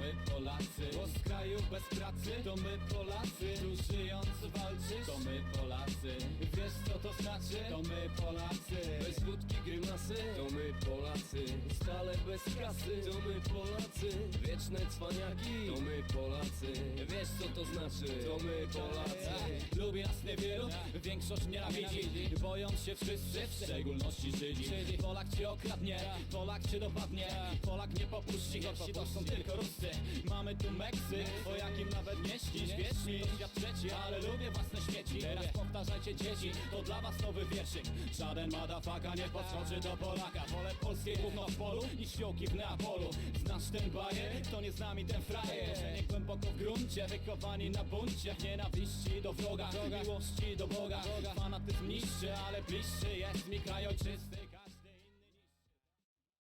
my Polacy Bo z kraju bez pracy. To my Polacy Tu żyjąc walczysz to my Polacy Wiesz co to znaczy? To my Polacy Bez wódki grymasy, to my Polacy Stale bez kasy, to my Polacy Wieczne cwaniaki, to my Polacy Wiesz co to znaczy, to my Polacy Lubi nas niewielu, większość nienawidzi Boją się wszyscy, w szczególności Żydzi Polak cię okradnie, Polak cię dopadnie Polak nie popuści, gości to są tylko Ruscy Mamy tu Meksyk, o jakim nawet nie śnisz Wierz mi, to świat trzeci, ale lubię własne śmieci. Teraz powtarzajcie dzieci, to dla was nowy wierszyk. Żaden madafaka nie podskoczy do Polaka. Wolę polskie gówno w polu niż fiołki w Neapolu. Znasz ten bajer? To nie z nami ten frajer głęboko w gruncie, wykowani na buncie Nienawiści do wroga, miłości do Boga. Fanatyzm niszczy, ale bliższy jest mi kraj ojczysty